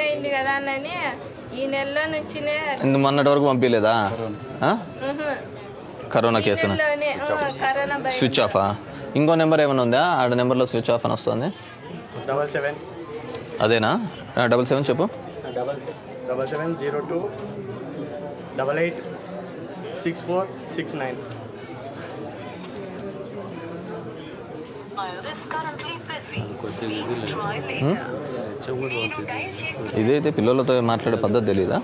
అయింది కదా అని ఈ నెలలో నుంచినే ఇందు మొన్నటి వరకు పంపించలేదా ఆ? కరోనా ఆ, భయం. స్విచ్ ఆఫా ఇంకో నెంబర్ ఏమైనా ఉందా? ఆడ నెంబర్లో స్విచ్ ఆఫ్ అని వస్తుంది. Double seven. అదేనా? డబల్ సెవెన్ చెప్పు. Double seven zero two double eight six four six nine? ఇదైతే పిల్లలతో మాట్లాడే పద్ధతి తెలీదా?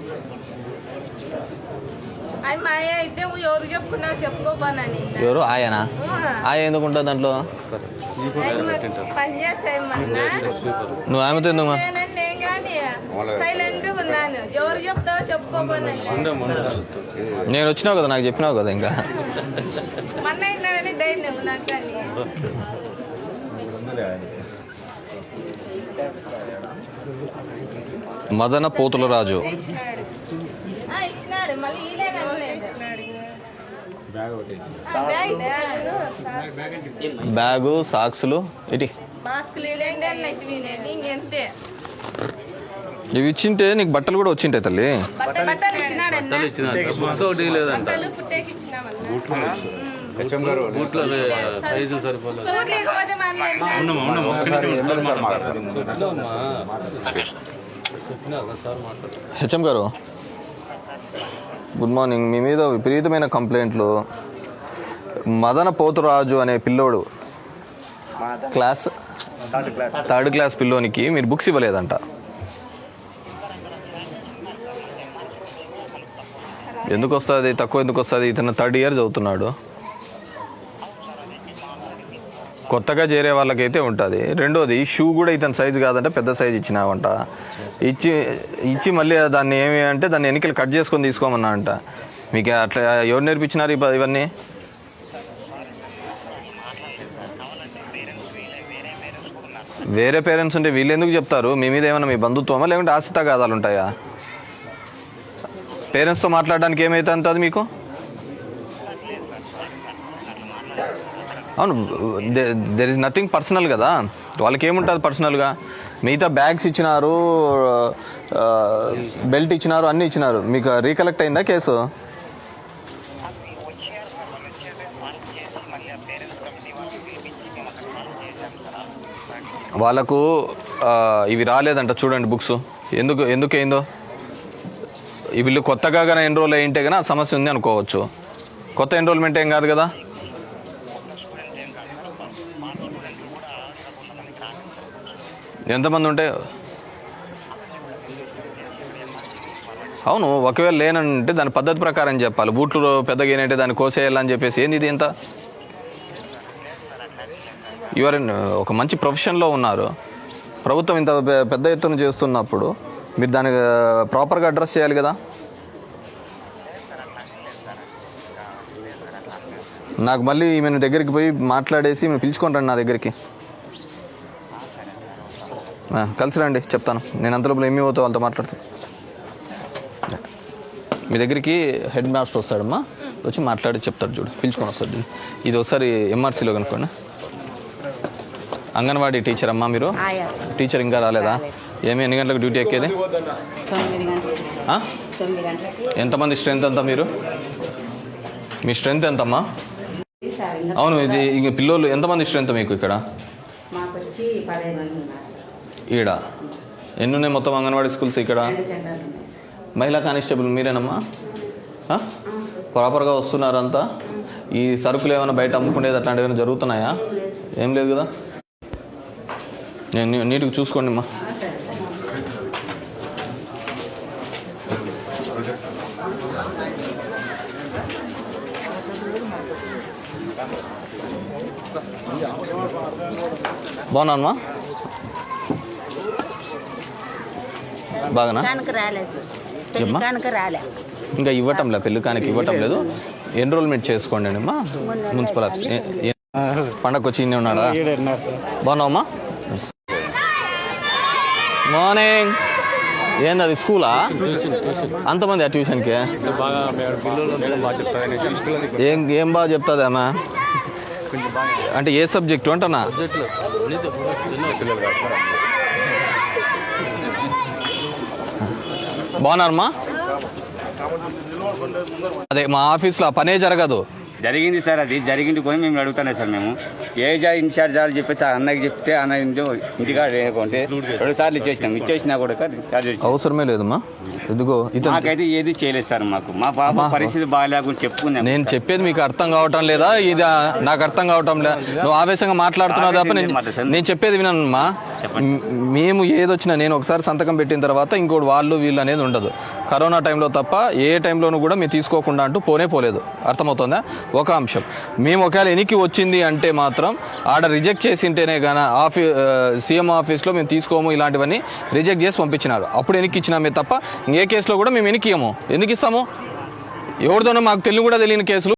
ఎవరు ఆయనా? ఆయ ఎందుకు ఉంటుంది దాంట్లో నువ్వు ఆమెతో ఎందుకు నేను వచ్చినావు కదా నాకు చెప్పినావు కదా ఇంకా. మదన పోతుల రాజు. ఇచ్చినాడు ఆ, ఇచ్చినాడు. మళ్ళీ ఈలేనా ఇచ్చినాడు. బ్యాగ్ సాక్స్లు. ఇటీ. ఇవి ఇచ్చింటే నీకు బట్టలు కూడా వచ్చింటాయి తల్లి. సైజు సరిపోలేదు. హెచ్ఎం గారు గుడ్ మార్నింగ్. మీ మీద విపరీతమైన కంప్లైంట్లు. మదన పోతురాజు అనే పిల్లోడు class third class third class పిల్లోనికి మీరు బుక్స్ ఇవ్వలేదంట. ఎందుకు వస్తుంది తక్కువ ఎందుకు వస్తుంది ఇతను థర్డ్ ఇయర్ చదువుతున్నాడు. కొత్తగా చేరే వాళ్ళకైతే ఉంటుంది. రెండోది షూ కూడా ఇతని సైజు కాదంటే పెద్ద సైజు ఇచ్చినావంట. ఇచ్చి ఇచ్చి మళ్ళీ దాన్ని ఏమి అంటే దాన్ని ఎన్నికలు కట్ చేసుకొని తీసుకోమన్నా అంట మీకు అట్లా ఎవరు నేర్పించినారు ఇవన్నీ? వేరే పేరెంట్స్ ఉంటే వీళ్ళు ఎందుకు చెప్తారు? మీ మీద ఏమైనా మీ బంధుత్వమా లేకుంటే ఆస్తి ఉంటాయా? పేరెంట్స్తో మాట్లాడడానికి ఏమైతే ఉంటుంది మీకు? అవును దెర్ ఇస్ నథింగ్ పర్సనల్ కదా. వాళ్ళకి ఏముంటుంది పర్సనల్గా మిగతా బ్యాగ్స్ ఇచ్చినారు బెల్ట్ ఇచ్చినారు అన్నీ ఇచ్చినారు. మీకు రీకలెక్ట్ అయిందా కేసు? వాళ్ళకు ఇవి రాలేదంట చూడండి బుక్స్ ఎందుకు ఎందుకు వీళ్ళు కొత్తగా కానీ ఎన్రోల్ అయ్యింటే కానీ ఆ సమస్య ఉంది అనుకోవచ్చు. కొత్త ఎన్రోల్మెంట్ ఏం కాదు కదా? ఎంతమంది ఉంటే? అవును ఒకవేళ లేనంటే దాని పద్ధతి ప్రకారం చెప్పాలి. బూట్లు పెద్దగా ఏంటంటే దాన్ని కోసేయాలని చెప్పేసి. ఏంది ఇది ఎంత యువర్ ఒక మంచి ప్రొఫెషన్లో ఉన్నారు. ప్రభుత్వం ఇంత పెద్ద ఎత్తున చేస్తున్నప్పుడు మీరు దానికి ప్రాపర్గా అడ్రస్ చేయాలి కదా? నాకు మళ్ళీ ఈమెను దగ్గరికి పోయి మాట్లాడేసి ఈమెను పిలుచుకొని రండి నా దగ్గరికి. కలిసి రండి చెప్తాను. నేను అంతలోపల ఏమీ అవుతావు వాళ్ళతో మాట్లాడుతాను మీ దగ్గరికి హెడ్ మాస్టర్ వస్తాడమ్మా. వచ్చి మాట్లాడి చెప్తాడు చూడు పిలుచుకొని వస్తాడు. ఇది ఒకసారి ఎంఆర్సీలో కనుక్కోండి. అంగన్వాడీ టీచర్ అమ్మా మీరు? టీచర్ ఇంకా రాలేదా? ఏమి ఎన్ని గంటలకు డ్యూటీ ఎక్కేది? ఎంతమంది స్ట్రెంత్ ఎంత మీరు? మీ స్ట్రెంత్ ఎంతమ్మా? అవును ఇది ఇంక పిల్లలు ఎంతమంది స్ట్రెంత్ మీకు ఇక్కడ? ఈడ? ఎన్ని ఉన్నాయి మొత్తం అంగన్వాడీ స్కూల్స్ ఇక్కడ? మహిళా కానిస్టేబుల్ మీరేనమ్మా? ప్రాపర్గా వస్తున్నారంతా? ఈ సరుకులు ఏమైనా బయట అమ్ముకునేది అట్లాంటివి ఏమైనా జరుగుతున్నాయా? ఏం లేదు కదా. నేను నీ- నీట్గా చూసుకోండి అమ్మా? బాగున్నానమ్మా బాగానా? రాలేదు. రాలే. ఇంకా ఇవ్వటం లేదు. పెళ్ళి కానికి ఇవ్వటం లేదు ఎన్రోల్మెంట్ చేసుకోండి అమ్మా మున్సిపల్ ఆఫీస్ పండగకు వచ్చి ఇన్ని ఉన్నాడా బాగున్నావమ్మా? మార్నింగ్ ఏంది అది స్కూలా? అంతమంది ఆ ట్యూషన్కి ఏం ఏం బాగా చెప్తుంది అమ్మా అంటే ఏ సబ్జెక్టు అంటనా? బాగున్నారమ్మా? అదే మా ఆఫీస్లో ఆ పనే జరగదు. జరిగింది సార్ అది జరిగింది కొని మేము అడుగుతానే సార్ మేము. ఏజా ఇన్ఛార్జ్ వాళ్ళు చెప్పేసి ఆ అన్నకి చెప్తే అన్న ఇంటికాడ లేకుంటే రెండు సార్లు ఇచ్చేసినాం. ఇచ్చేసినా కూడా. అవసరమే లేదమ్మా. ఎందుకో మాకైతే ఏది చేయలేదు సార్ మాకు. మా పాప పరిస్థితి బాగాలేకుండా చెప్పుకున్నాం నేను చెప్పేది మీకు అర్థం కావటం లేదా? ఇది నాకు అర్థం కావటం లేదా నువ్వు ఆవేశంగా మాట్లాడుతున్నావు తప్ప నేను చెప్పేది వినమ్మా మేము ఏదొచ్చినా నేను ఒకసారి సంతకం పెట్టిన తర్వాత ఇంకోటి వాళ్ళు వీళ్ళు అనేది ఉండదు. కరోనా టైంలో తప్ప ఏ టైంలోనూ కూడా మీరు తీసుకోకుండా అంటూ పోనే పోలేదు. అర్థమవుతుందా? ఒక అంశం. మేము ఒకవేళ ఎనికి వచ్చింది అంటే మాత్రం ఆడ రిజెక్ట్ చేసింటేనే కానీ ఆఫీ సీఎం ఆఫీస్లో మేము తీసుకోము ఇలాంటివన్నీ రిజెక్ట్ చేసి పంపించినారు. అప్పుడు ఎనికి ఇచ్చినామే తప్ప ఏ కేసులో కూడా మేము ఎనికి ఇయ్యము. ఎందుకు ఇస్తాము? ఎవరితోనో మాకు తెలుగు కూడా తెలియని కేసులు.